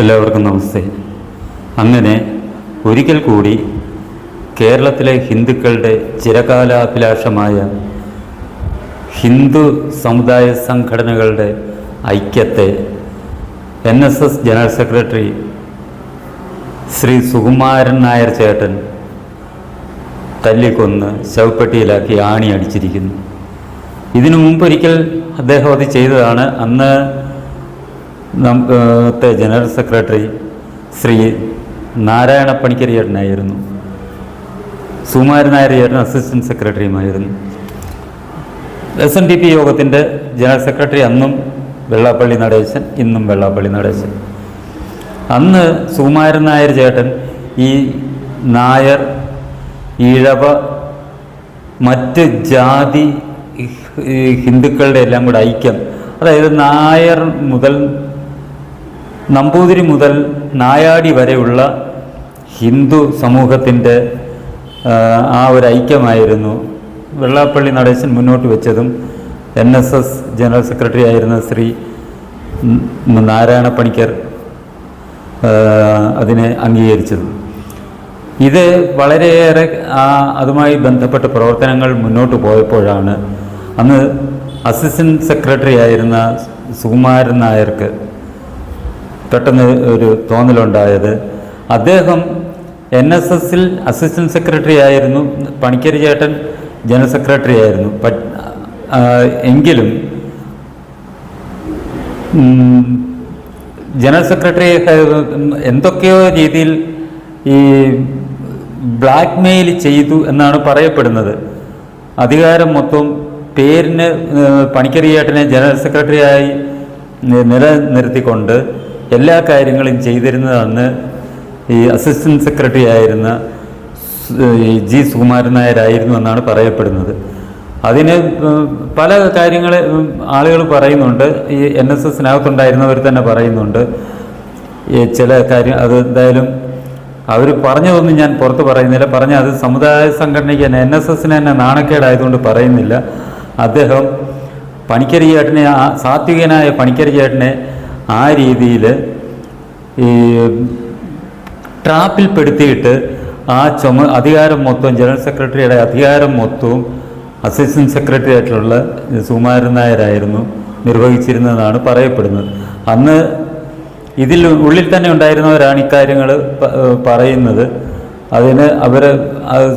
എല്ലാവർക്കും നമസ്തേ. അങ്ങനെ ഒരിക്കൽ കൂടി കേരളത്തിലെ ഹിന്ദുക്കളുടെ ചിരകാലാഭിലാഷമായ ഹിന്ദു സമുദായ സംഘടനകളുടെ ഐക്യത്തെ N S S general secretary Shri Sukumaran Nair ചേട്ടൻ തല്ലിക്കൊന്ന് ശവപ്പെട്ടിയിലാക്കി ആണി അടിച്ചിരിക്കുന്നു ഇതിനു മുമ്പൊരിക്കൽ അദ്ദേഹം അത് ചെയ്തതാണ്. അന്ന് നമുക്ക് ജനറൽ സെക്രട്ടറി ശ്രീ നാരായണ പണിക്കരിയേട്ടനായിരുന്നു സുമാരി നായർ അസിസ്റ്റന്റ് സെക്രട്ടറിയുമായിരുന്നു. എസ് എൻ ഡി പി യോഗത്തിന്റെ ജനറൽ സെക്രട്ടറി അന്നും വെള്ളാപ്പള്ളി നടേശൻ ഇന്നും വെള്ളാപ്പള്ളി നടേശൻ. അന്ന് സുകുമാരൻ നായർ ചേട്ടൻ ഈ നായർ ഈഴവ മറ്റ് ജാതി ഹിന്ദുക്കളുടെ എല്ലാം കൂടെ ഐക്യം അതായത് നായർ മുതൽ നമ്പൂതിരി മുതൽ നായാടി വരെയുള്ള ഹിന്ദു സമൂഹത്തിന്റെ ആ, ഒരു ഐക്യമായിരുന്നു. വെള്ളാപ്പള്ളി നടേശൻ മുന്നോട്ട് വെച്ചതും N S S general secretary ആയിരുന്ന ശ്രീ നാരായണ പണിക്കർ അതിനെ അംഗീകരിച്ചതും. ഇത് വളരെയേറെ അതുമായി ബന്ധപ്പെട്ട പ്രവർത്തനങ്ങൾ മുന്നോട്ട് പോയപ്പോഴാണ് അന്ന് അസിസ്റ്റന്റ് സെക്രട്ടറി ആയിരുന്ന സുകുമാരൻ നായർക്ക് പെട്ടെന്ന് ഒരു തോന്നലുണ്ടായത്. അദ്ദേഹം എൻ എസ് എസിൽ അസിസ്റ്റന്റ് സെക്രട്ടറി ആയിരുന്നു. പണിക്കരി ചേട്ടൻ ജനറൽ സെക്രട്ടറി ആയിരുന്നു. എങ്കിലും ജനറൽ സെക്രട്ടറി എന്തൊക്കെയോ രീതിയിൽ ഈ ബ്ലാക്ക് മെയിൽ ചെയ്തു എന്നാണ് പറയപ്പെടുന്നത്. അധികാരം മൊത്തം പേരിന് പണിക്കരി ചേട്ടനെ ജനറൽ സെക്രട്ടറിയായി നിലനിർത്തിക്കൊണ്ട് എല്ലാ കാര്യങ്ങളും ചെയ്തിരുന്നതെന്ന് ഈ അസിസ്റ്റന്റ് സെക്രട്ടറി ആയിരുന്ന ഈ ജി സുകുമാരൻ നായരായിരുന്നു എന്നാണ് പറയപ്പെടുന്നത്. അതിന് പല കാര്യങ്ങൾ ആളുകൾ പറയുന്നുണ്ട്. ഈ എൻ എസ് എസിനകത്തുണ്ടായിരുന്നവർ തന്നെ പറയുന്നുണ്ട്. ഈ ചില കാര്യം അത് എന്തായാലും അവർ പറഞ്ഞതൊന്നും ഞാൻ പുറത്ത് പറയുന്നില്ല. പറഞ്ഞ അത് സമുദായ സംഘടനയ്ക്ക് തന്നെ എൻ എസ് എസിന് തന്നെ നാണക്കേടായതുകൊണ്ട് പറയുന്നില്ല. അദ്ദേഹം പണിക്കരി ചേട്ടനെ ആ സാത്വികനായ പണിക്കരി ചേട്ടനെ ആ രീതിയിൽ ഈ ട്രാപ്പിൽപ്പെടുത്തിയിട്ട് ആ ചുമ അധികാരം മൊത്തവും ജനറൽ സെക്രട്ടറിയുടെ അധികാരം മൊത്തവും അസിസ്റ്റന്റ് സെക്രട്ടറി ആയിട്ടുള്ള സുകുമാരൻ നായരായിരുന്നു നിർവഹിച്ചിരുന്നതെന്നാണ് പറയപ്പെടുന്നത്. അന്ന് ഇതിൽ ഉള്ളിൽ തന്നെ ഉണ്ടായിരുന്നവരാണ് ഇക്കാര്യങ്ങൾ പറയുന്നത്. അതിന് അവർ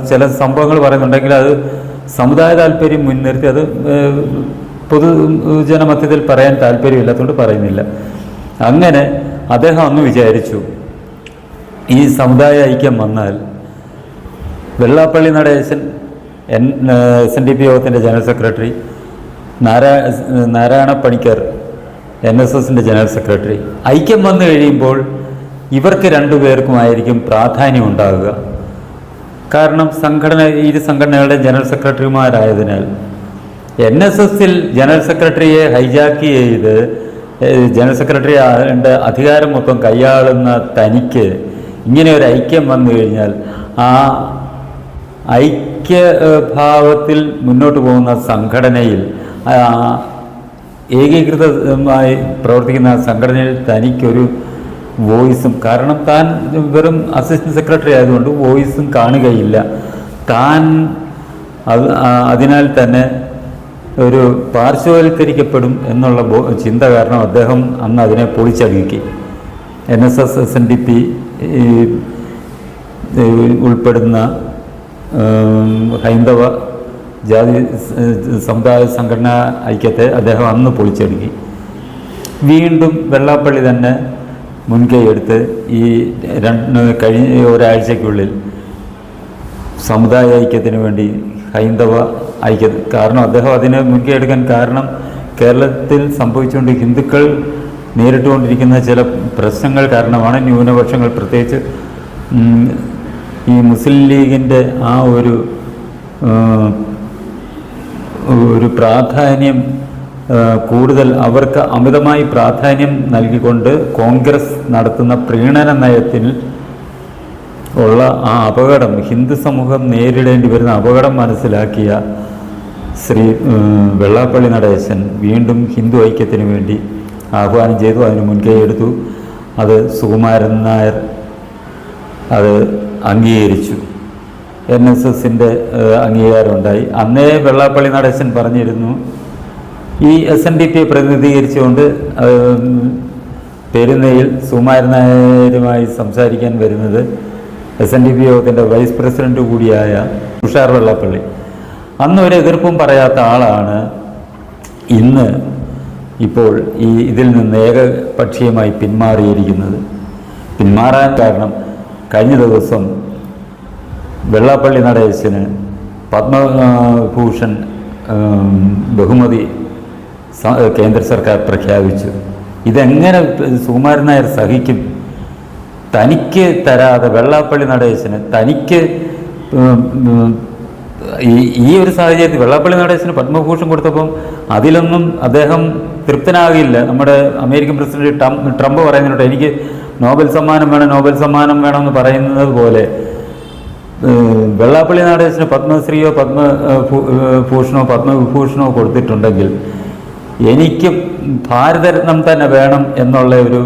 ചില സംഭവങ്ങൾ പറയുന്നുണ്ടെങ്കിൽ അത് സമുദായ താല്പര്യം മുൻനിർത്തി അത് പൊതു ജനമധ്യത്തിൽ പറയാൻ താല്പര്യമില്ലാത്തതുകൊണ്ട് പറയുന്നില്ല. അങ്ങനെ അദ്ദേഹം അന്ന് വിചാരിച്ചു ഈ സമുദായ ഐക്യം വന്നാൽ Vellappally Natesan N S N D P യോഗത്തിന്റെ ജനറൽ സെക്രട്ടറി നാരായ നാരായണ പണിക്കർ എൻ എസ് എസിന്റെ ജനറൽ സെക്രട്ടറി. ഐക്യം വന്നു കഴിയുമ്പോൾ ഇവർക്ക് രണ്ടുപേർക്കുമായിരിക്കും പ്രാധാന്യം ഉണ്ടാകുക. കാരണം സംഘടന ഇരു സംഘടനകളുടെ ജനറൽ സെക്രട്ടറിമാരായതിനാൽ എൻ എസ് എസിൽ ജനറൽ സെക്രട്ടറിയെ ഹൈജാക്ക് ചെയ്ത് ജനറൽ സെക്രട്ടറി ആളുടെ അധികാരം മൊത്തം കൈയാളുന്ന തനിക്ക് ഇങ്ങനെ ഒരു ഐക്യം വന്നു കഴിഞ്ഞാൽ ആ ഐക്യഭാവത്തിൽ മുന്നോട്ട് പോകുന്ന സംഘടനയിൽ ഏകീകൃതമായി പ്രവർത്തിക്കുന്ന സംഘടനയിൽ തനിക്കൊരു വോയിസും കാരണം താൻ വെറും അസിസ്റ്റന്റ് സെക്രട്ടറി ആയതുകൊണ്ട് വോയിസും കാണുകയില്ല. താൻ അത് അതിനാൽ തന്നെ ഒരു പാർശ്വവൽക്കരിക്കപ്പെടും എന്നുള്ള ചിന്ത കാരണം അദ്ദേഹം അന്ന് അതിനെ പൊളിച്ചടുക്കി. N S S S N D P ഉൾപ്പെടുന്ന ഹൈന്ദവ ജാതി സമുദായ സംഘടനാ ഐക്യത്തെ അദ്ദേഹം അന്ന് പൊളിച്ചടുക്കി. വീണ്ടും വെള്ളാപ്പള്ളി തന്നെ മുൻകൈ എടുത്ത് ഈ രണ്ട് കഴിഞ്ഞ ഒരാഴ്ചയ്ക്കുള്ളിൽ സമുദായ ഐക്യത്തിന് വേണ്ടി ഹൈന്ദവ ഐക്യ കാരണം അദ്ദേഹം അതിനെ മുൻകൈ എടുക്കാൻ കാരണം കേരളത്തിൽ സംഭവിച്ചുകൊണ്ട് ഹിന്ദുക്കൾ നേരിട്ടുകൊണ്ടിരിക്കുന്ന ചില പ്രശ്നങ്ങൾ കാരണമാണ് ന്യൂനപക്ഷങ്ങൾ. പ്രത്യേകിച്ച് ഈ മുസ്ലിം ലീഗിന്റെ ആ ഒരു ഒരു പ്രാധാന്യം കൂടുതൽ അവർക്ക് അമിതമായി പ്രാധാന്യം നൽകിക്കൊണ്ട് കോൺഗ്രസ് നടത്തുന്ന പ്രീണന നയത്തിൽ ഉള്ള ആ അപകടം ഹിന്ദു സമൂഹം നേരിടേണ്ടി വരുന്ന അപകടം മനസ്സിലാക്കിയ ശ്രീ വെള്ളാപ്പള്ളി നടേശൻ വീണ്ടും ഹിന്ദു ഐക്യത്തിന് വേണ്ടി ആഹ്വാനം ചെയ്തു. അതിന് മുൻകൈ എടുത്തു. അത് സുകുമാരൻ നായർ അത് അംഗീകരിച്ചു. എൻ എസ് എസിന്റെ അംഗീകാരമുണ്ടായി. അന്നേ വെള്ളാപ്പള്ളി നടേശൻ പറഞ്ഞിരുന്നു ഈ എസ് എൻ ഡി പിയെ പ്രതിനിധീകരിച്ചുകൊണ്ട് പെരുന്നയിൽ സുകുമാരൻ നായരുമായി സംസാരിക്കാൻ വരുന്നത് എസ് എൻ ഡി പി യോഗത്തിന്റെ വൈസ് പ്രസിഡന്റ് കൂടിയായ തുഷാർ വെള്ളാപ്പള്ളി. അന്ന് ഒരു എതിർപ്പും പറയാത്ത ആളാണ് ഇന്ന് ഇപ്പോൾ ഈ ഇതിൽ നിന്ന് ഏകപക്ഷീയമായി പിന്മാറിയിരിക്കുന്നത്. പിന്മാറാൻ കാരണം കഴിഞ്ഞ ദിവസം വെള്ളാപ്പള്ളി നടേശന് പത്മഭൂഷൺ ബഹുമതി കേന്ദ്ര സർക്കാർ പ്രഖ്യാപിച്ചു. ഇതെങ്ങനെ സുകുമാരൻ നായർ സഹിക്കും? തനിക്ക് തരാതെ വെള്ളാപ്പള്ളി നടേശന് തനിക്ക് ഈ ഈ ഒരു സാഹചര്യത്തിൽ വെള്ളാപ്പള്ളി നടേശന് പത്മഭൂഷൺ കൊടുത്തപ്പം അതിലൊന്നും അദ്ദേഹം തൃപ്തനാകില്ല നമ്മുടെ അമേരിക്കൻ പ്രസിഡന്റ് ട്രം ട്രംപ് പറയുന്നുണ്ട് എനിക്ക് നോബൽ സമ്മാനം വേണം നോബൽ സമ്മാനം വേണമെന്ന് പറയുന്നത് പോലെ വെള്ളാപ്പള്ളി നടേശന് പത്മശ്രീയോ പത്മ ഭൂഷണോ പത്മവിഭൂഷണോ കൊടുത്തിട്ടുണ്ടെങ്കിൽ എനിക്ക് ഭാരതരത്നം തന്നെ വേണം എന്നുള്ള ഒരു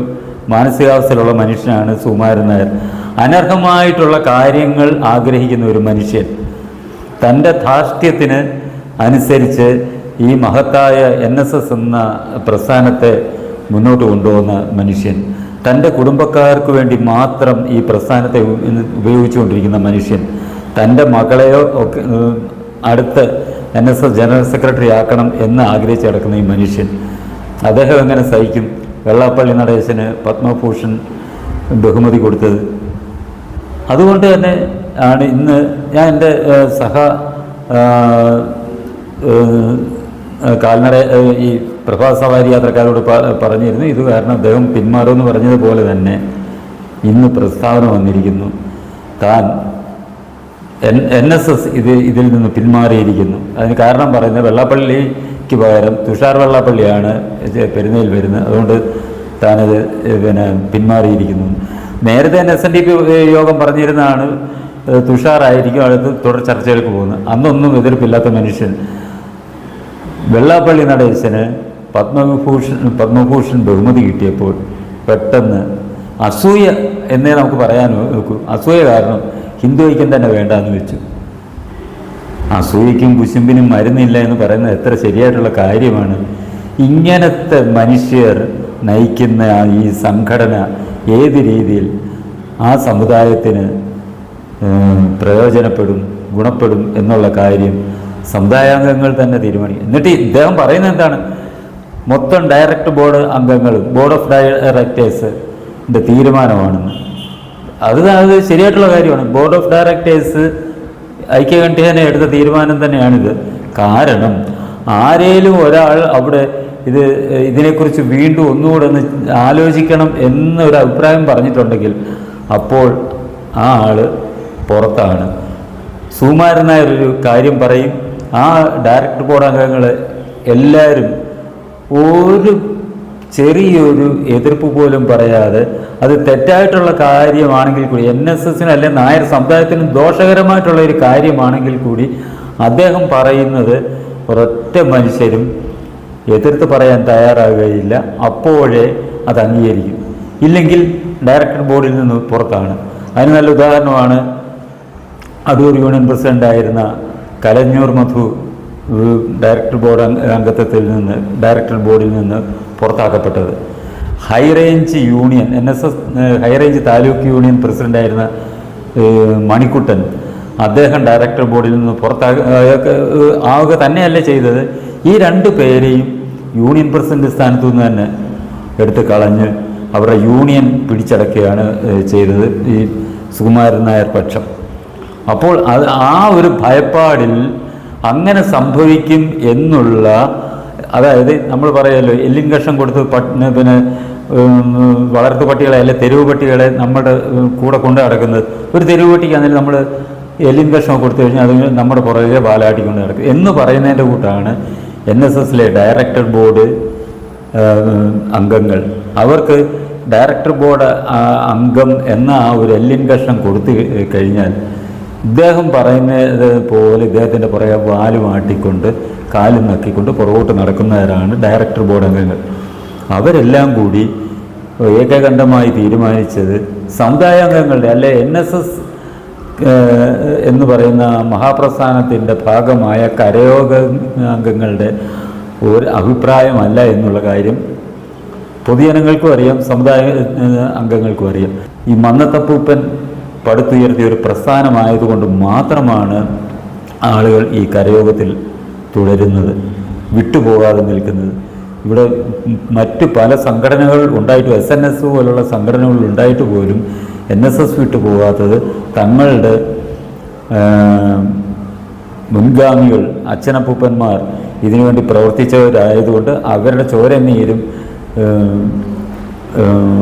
മാനസികാവസ്ഥയിലുള്ള മനുഷ്യനാണ് സുമാരൻ നായർ. അനർഹമായിട്ടുള്ള കാര്യങ്ങൾ ആഗ്രഹിക്കുന്ന ഒരു മനുഷ്യൻ. തന്റെ ധാർഷ്ട്യത്തിന് അനുസരിച്ച് ഈ മഹത്തായ എൻ എസ് എസ് എന്ന പ്രസ്ഥാനത്തെ മുന്നോട്ട് കൊണ്ടുപോകുന്ന മനുഷ്യൻ. തന്റെ കുടുംബക്കാർക്ക് വേണ്ടി മാത്രം ഈ പ്രസ്ഥാനത്തെ ഉപയോഗിച്ചുകൊണ്ടിരിക്കുന്ന മനുഷ്യൻ. തന്റെ മകളെയോ ഒക്കെ അടുത്ത് N S S general secretary ആക്കണം എന്ന് ആഗ്രഹിച്ച് കിടക്കുന്ന ഈ മനുഷ്യൻ. അദ്ദേഹം എങ്ങനെ സഹിക്കും? വെള്ളാപ്പള്ളി നടേശന് പത്മഭൂഷൺ ബഹുമതി കൊടുത്തത്. അതുകൊണ്ട് തന്നെ ആണ് ഇന്ന് ഞാൻ എന്റെ സഹ കാൽനട ഈ പ്രഭാത സവാരി യാത്രക്കാരോട് പറഞ്ഞിരുന്നു. ഇത് കാരണം അദ്ദേഹം പിന്മാറുമെന്ന് പറഞ്ഞതുപോലെ തന്നെ ഇന്ന് പ്രസ്താവന വന്നിരിക്കുന്നു. താൻ എൻ എൻ എസ് എസ് ഇത് ഇതിൽ നിന്ന് പിന്മാറിയിരിക്കുന്നു. അതിന് കാരണം പറയുന്നത് വെള്ളാപ്പള്ളിക്ക് പകരം തുഷാർ വെള്ളാപ്പള്ളിയാണ് പെരുന്നയിൽ വരുന്നത്. അതുകൊണ്ട് താനത് പിന്നെ പിന്മാറിയിരിക്കുന്നു. നേരത്തെ തന്നെ എസ് എൻ ഡി പി യോഗം പറഞ്ഞിരുന്നതാണ് തുഷാറായിരിക്കും അടുത്ത് തുടർ ചർച്ചകൾക്ക് പോകുന്നത്. അന്നൊന്നും എതിർപ്പില്ലാത്ത മനുഷ്യൻ. വെള്ളാപ്പള്ളി നടേശന് പത്മവിഭൂഷൺ പത്മഭൂഷൺ ബഹുമതി കിട്ടിയപ്പോൾ പെട്ടെന്ന് അസൂയ എന്നേ നമുക്ക് പറയാൻ നോക്കൂ. അസൂയ കാരണം ഹിന്ദു ഐക്യം തന്നെ വേണ്ടാന്ന് വെച്ചു. അസൂയയ്ക്കും കുശുമ്പിനും മരുന്നില്ല എന്ന് പറയുന്നത് എത്ര ശരിയായിട്ടുള്ള കാര്യമാണ്. ഇങ്ങനത്തെ മനുഷ്യർ നയിക്കുന്ന ഈ സംഘടന ഏത് രീതിയിൽ ആ സമുദായത്തിന് പ്രയോജനപ്പെടും ഗുണപ്പെടും എന്നുള്ള കാര്യം സമുദായാംഗങ്ങൾ തന്നെ തീരുമാനിക്കും. എന്നിട്ട് ഇദ്ദേഹം പറയുന്നത് എന്താണ്? മൊത്തം ഡയറക്റ്റ് ബോർഡ് അംഗങ്ങൾ ബോർഡ് ഓഫ് ഡയറക്ടേഴ്സിന്റെ തീരുമാനമാണെന്ന്. അത് അത് ശരിയായിട്ടുള്ള കാര്യമാണ്. ബോർഡ് ഓഫ് ഡയറക്ടേഴ്സ് ഐക്യകണ്ഠേന എടുത്ത തീരുമാനം തന്നെയാണിത്. കാരണം ആരേലും ഒരാൾ അവിടെ ഇത് ഇതിനെക്കുറിച്ച് വീണ്ടും ഒന്നുകൂടെ ഒന്ന് ആലോചിക്കണം എന്നൊരു അഭിപ്രായം പറഞ്ഞിട്ടുണ്ടെങ്കിൽ അപ്പോൾ ആ ആൾ പുറത്താണ്. ഒരു കാര്യം പറയും. ആ ഡയറക്ടർ ബോർഡ് അംഗങ്ങൾ എല്ലാവരും ഒരു ചെറിയൊരു എതിർപ്പ് പോലും പറയാതെ അത് തെറ്റായിട്ടുള്ള കാര്യമാണെങ്കിൽ കൂടി എൻ എസ് എസിനും അല്ലെ നായർ സമുദായത്തിനും ദോഷകരമായിട്ടുള്ള ഒരു കാര്യമാണെങ്കിൽ കൂടി അദ്ദേഹം പറയുന്നത് ഒരൊറ്റ മനുഷ്യരും എതിർത്ത് പറയാൻ തയ്യാറാകുകയില്ല. അപ്പോഴേ അത് അംഗീകരിക്കും. ഇല്ലെങ്കിൽ ഡയറക്ടർ ബോർഡിൽ നിന്ന് പുറത്താണ്. അതിന് നല്ല ഉദാഹരണമാണ് അടൂർ യൂണിയൻ പ്രസിഡന്റായിരുന്ന കലഞ്ഞൂർ മധു ഡയറക്ടർ ബോർഡ് അംഗ- അംഗത്വത്തിൽ നിന്ന് ഡയറക്ടർ ബോർഡിൽ നിന്ന് പുറത്താക്കപ്പെട്ടത്. High range union N S S high range taluk union പ്രസിഡന്റായിരുന്ന മണിക്കുട്ടൻ അദ്ദേഹം ഡയറക്ടർ ബോർഡിൽ നിന്ന് പുറത്താക അയാൾക്ക്, ആവുക തന്നെയല്ലേ ചെയ്തത്. ഈ രണ്ട് പേരെയും യൂണിയൻ പ്രസിഡന്റ് സ്ഥാനത്തു നിന്ന് തന്നെ എടുത്ത് കളഞ്ഞ് അവരുടെ യൂണിയൻ പിടിച്ചടക്കുകയാണ് ചെയ്തത് ഈ സുകുമാരൻ നായർ പക്ഷം. അപ്പോൾ അത് ആ ഒരു ഭയപ്പാടിൽ അങ്ങനെ സംഭവിക്കും എന്നുള്ള അതായത് നമ്മൾ പറയുമല്ലോ കഷം കൊടുത്ത് പിന്നെ വളർത്തു പട്ടികളെ അല്ലെ തെരുവ് പട്ടികളെ നമ്മുടെ കൂടെ കൊണ്ട് നടക്കുന്നത്. ഒരു തെരുവ് പട്ടിക്കാണെങ്കിൽ നമ്മൾ എല്ലിൻകഷം കൊടുത്തു കഴിഞ്ഞാൽ അത് നമ്മുടെ പുറകെ വാലാട്ടിക്കൊണ്ട് നടക്കും. എന്ന് പറയുന്നതിന്റെ കൂട്ടാണ് എൻ എസ് എസിലെ ഡയറക്ടർ ബോർഡ് അംഗങ്ങൾ. അവർക്ക് ഡയറക്ടർ ബോർഡ് അംഗം എന്ന ആ ഒരു എല്ലിൻ കഷ്ണം കൊടുത്തു കഴിഞ്ഞാൽ ഇദ്ദേഹം പറയുന്നത് പോലെ ഇദ്ദേഹത്തിന്റെ പുറകെ വാൽ മാട്ടിക്കൊണ്ട് കാലും നക്കിക്കൊണ്ട് പുറകോട്ട് നടക്കുന്നവരാണ് ഡയറക്ടർ ബോർഡ് അംഗങ്ങൾ. അവരെല്ലാം കൂടി ഏകകണ്ഠമായി തീരുമാനിച്ചത് സമുദായ അംഗങ്ങളുടെ അല്ലെ എൻ എസ് എസ് എന്ന് പറയുന്ന മഹാപ്രസ്ഥാനത്തിന്റെ ഭാഗമായ കരയോഗ അംഗങ്ങളുടെ ഒരു അഭിപ്രായമല്ല എന്നുള്ള കാര്യം പൊതുജനങ്ങൾക്കും അറിയാം സമുദായ അംഗങ്ങൾക്കും അറിയാം. ഈ മന്നത്തപ്പൂപ്പൻ പടുത്തുയർത്തിയ ഒരു പ്രസ്ഥാനമായതുകൊണ്ട് മാത്രമാണ് ആളുകൾ ഈ കരയോഗത്തിൽ തുടരുന്നത് വിട്ടുപോകാതെ നിൽക്കുന്നത്. ഇവിടെ മറ്റ് പല സംഘടനകൾ ഉണ്ടായിട്ട് എസ് എൻ എസ് പോലുള്ള സംഘടനകൾ ഉണ്ടായിട്ട് പോലും എൻ എസ് എസ് വിട്ടു പോകാത്തത് തങ്ങളുടെ മുൻഗാമികൾ അച്ഛനപ്പൂപ്പന്മാർ ഇതിനുവേണ്ടി പ്രവർത്തിച്ചവരായതുകൊണ്ട് അവരുടെ ചോരനീരും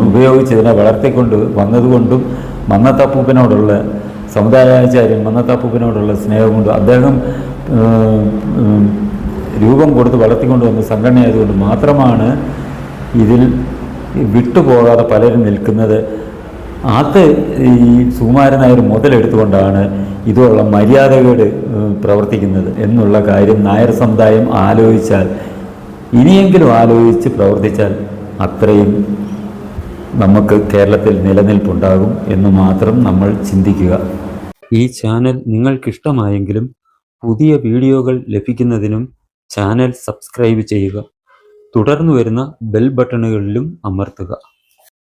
ഉപയോഗിച്ച് ഇതിനെ വളർത്തിക്കൊണ്ട് വന്നതുകൊണ്ടും മന്നത്തപ്പൂപ്പനോടുള്ള സമുദായാചാര്യൻ മന്നത്തപ്പൂപ്പനോടുള്ള സ്നേഹം കൊണ്ട് അദ്ദേഹം രൂപം കൊടുത്ത് വളർത്തിക്കൊണ്ട് വന്ന സംഘടനയായതുകൊണ്ട് മാത്രമാണ് ഇതിൽ വിട്ടുപോകാതെ പലരും നിൽക്കുന്നത്. അത് ഈ സുകുമാരനായർ മുതലെടുത്തുകൊണ്ടാണ് ഇതുള്ള മര്യാദകേട് പ്രവർത്തിക്കുന്നത് എന്നുള്ള കാര്യം നായർ സമുദായം ആലോചിച്ചാൽ ഇനിയെങ്കിലും ആലോചിച്ച് പ്രവർത്തിച്ചാൽ അത്രയും നമുക്ക് കേരളത്തിൽ നിലനിൽപ്പുണ്ടാകും എന്ന് മാത്രം നമ്മൾ ചിന്തിക്കുക. ഈ ചാനൽ നിങ്ങൾക്കിഷ്ടമായെങ്കിലും പുതിയ വീഡിയോകൾ ലഭിക്കുന്നതിനും ചാനൽ സബ്സ്ക്രൈബ് ചെയ്യുക. തുടർന്നു വരുന്ന ബെൽ ബട്ടണുകളിലും അമർത്തുക.